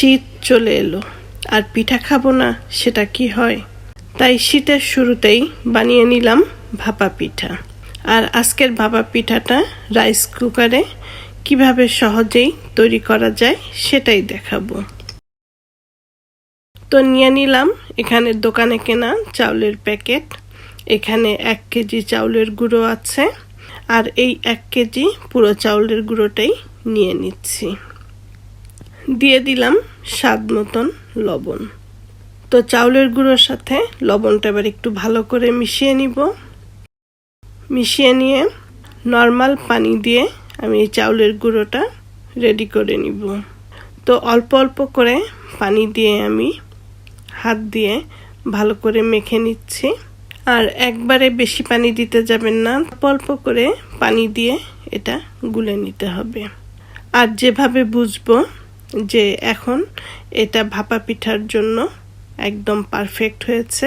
শীত চলে এলো। আর পিঠা খাব না, সেটা কি হয়? তাই শীতের শুরুতেই বানিয়ে নিলাম ভাপা পিঠা। আর আজকের ভাপা পিঠাটা রাইস কুকারে কীভাবে সহজেই তৈরি করা যায় সেটাই দেখাবো। তো নিয়ে নিলাম এখানে দোকানে কেনা চাউলের প্যাকেট। এখানে এক কেজি চাউলের গুঁড়ো আছে। আর এই এক কেজি পুরো চাউলের গুঁড়োটাই নিয়ে নিচ্ছি। দিয়ে দিলাম স্বাদ মতন লবণ। তো চাউলের গুঁড়োর সাথে লবণটা এবার একটু ভালো করে মিশিয়ে নিব। মিশিয়ে নিয়ে নর্মাল পানি দিয়ে আমি এই চাউলের গুঁড়োটা রেডি করে নিব। তো অল্প অল্প করে পানি দিয়ে আমি হাত দিয়ে ভালো করে মেখে নিচ্ছি। আর একবারে বেশি পানি দিতে যাবেন না, অল্প অল্প করে পানি দিয়ে এটা গুলে নিতে হবে। আর যেভাবে বুঝব যে এখন এটা ভাপা পিঠার জন্য একদম পারফেক্ট হয়েছে।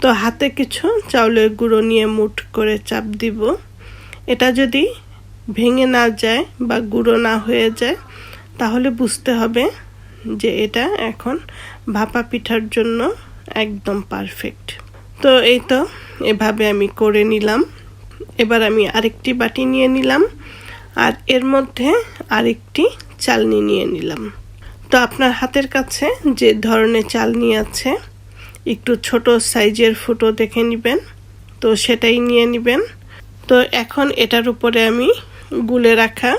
তো হাতে কিছু চাউলের গুঁড়ো নিয়ে মুঠ করে চাপ দিব। এটা যদি ভেঙে না যায় বা গুঁড়ো না হয়ে যায়, তাহলে বুঝতে হবে যে এটা এখন ভাপা পিঠার জন্য একদম পারফেক্ট তো এই তো এভাবে আমি করে নিলাম। এবার আমি আরেকটি বাটি নিয়ে নিলাম। আর এর মধ্যে আরেকটি চালনি নিয়ে নিলাম। তো আপনার হাতের কাছে যে ধরনের চালনি আছে, একটু ছোট সাইজের ফুটো দেখে নেবেন। তো সেটাই নিয়ে নেবেন। তো এখন এটার উপরে আমি গুলে রাখা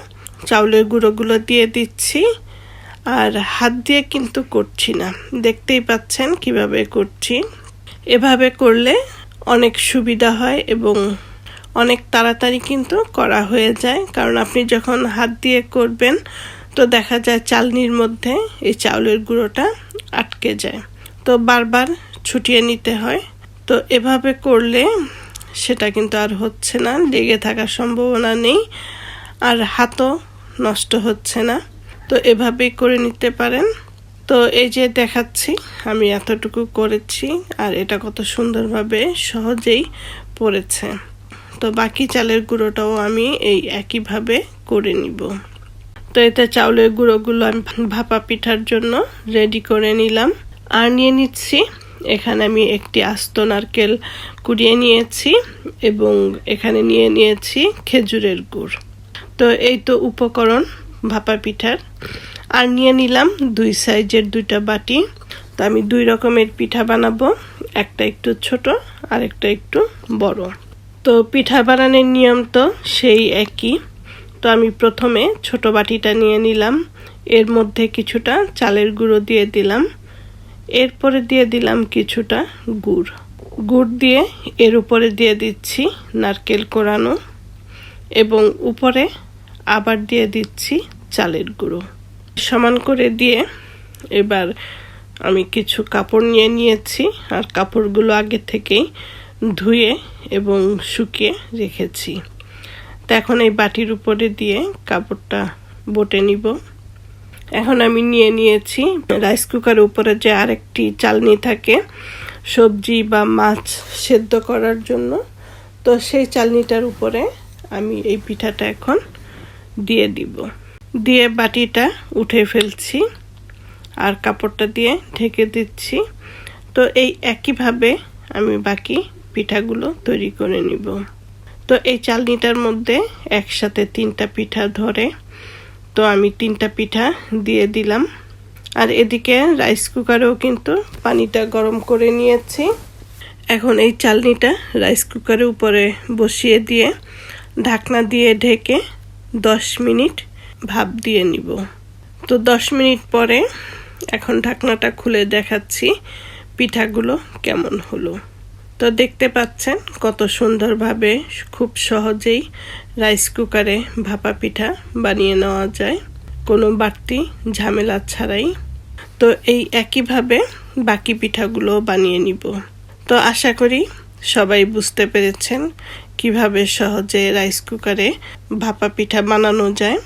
চাউলের গুঁড়োগুলো দিয়ে দিচ্ছি। আর হাত দিয়ে কিন্তু করছি না। দেখতেই পাচ্ছেন কীভাবে করছি। এভাবে করলে অনেক সুবিধা হয় এবং অনেক তাড়াতাড়ি কিন্তু করা হয়ে যায়। কারণ আপনি যখন হাত দিয়ে করবেন তো দেখা যায় চালনির মধ্যে এই চাউলের গুঁড়োটা আটকে যায়। তো বারবার ছুটিয়ে নিতে হয়। তো এভাবে করলে সেটা কিন্তু আর হচ্ছে না, লেগে থাকার সম্ভাবনা নেই আর হাতও নষ্ট হচ্ছে না। তো এভাবেই করে নিতে পারেন। তো এই যে দেখাচ্ছি, আমি এতটুকু করেছি আর এটা কত সুন্দরভাবে সহজেই পড়েছে। তো বাকি চালের গুঁড়োটাও আমি এই একইভাবে করে নিব। তো এতে চাউলের গুঁড়োগুলো আমি ভাপা পিঠার জন্য রেডি করে নিলাম। আর নিয়ে নিচ্ছি, এখানে আমি একটি আস্ত নারকেল কুড়িয়ে নিয়েছি এবং এখানে নিয়ে নিয়েছি খেজুরের গুড়। তো এই তো উপকরণ ভাপা পিঠার। আর নিয়ে নিলাম দুই সাইজের দুইটা বাটি। তো আমি দুই রকমের পিঠা বানাবো, একটা একটু ছোট আর একটা একটু বড়। তো পিঠা বানানোর নিয়ম তো সেই একই। তো আমি প্রথমে ছোট বাটিটা নিয়ে নিলাম। এর মধ্যে কিছুটা চালের গুঁড়ো দিয়ে দিলাম। এরপরে দিয়ে দিলাম কিছুটা গুড়। গুড় দিয়ে এর উপরে দিয়ে দিচ্ছি নারকেল কোরানো এবং উপরে আবার দিয়ে দিচ্ছি চালের গুঁড়ো। সমান করে দিয়ে এবার আমি কিছু কাপড় নিয়ে নিয়েছি আর কাপড়গুলো আগে থেকেই ধুয়ে এবং শুকিয়ে রেখেছি। এখন এই বাটির উপরে দিয়ে কাপড়টা বটে নিব। এখন আমি নিয়ে নিয়েছি রাইস কুকারের উপরে যে আরেকটি চালনি থাকে সবজি বা মাছ সেদ্ধ করার জন্য। তো সেই চালনিটার উপরে আমি এই পিঠাটা এখন দিয়ে দিব। দিয়ে বাটিটা উঠে ফেলছি আর কাপড়টা দিয়ে ঢেকে দিচ্ছি। তো এই একইভাবে আমি বাকি পিঠাগুলো তৈরি করে নিব। তো এই চালনিটার মধ্যে একসাথে তিনটা পিঠা ধরে, তো আমি তিনটা পিঠা দিয়ে দিলাম। আর এদিকে রাইস কুকারেও কিন্তু পানিটা গরম করে নিয়েছি। এখন এই চালনিটা রাইস কুকারের উপরে বসিয়ে দিয়ে ঢাকনা দিয়ে ঢেকে দশ মিনিট ভাপ দিয়ে নিব। তো দশ মিনিট পরে এখন ঢাকনাটা খুলে দেখাচ্ছি পিঠাগুলো কেমন হলো। তো দেখতে পাচ্ছেন কত সুন্দরভাবে খুব সহজেই রাইস কুকারে ভাপা পিঠা বানিয়ে নেওয়া যায়। কোনো বাড়তি ঝামেলা ছাড়াই। তো এই একইভাবে বাকি পিঠাগুলো বানিয়ে নিব। তো আশা করি সবাই বুঝতে পেরেছেন কীভাবে সহজে রাইস কুকারে ভাপা পিঠা বানানো যায়।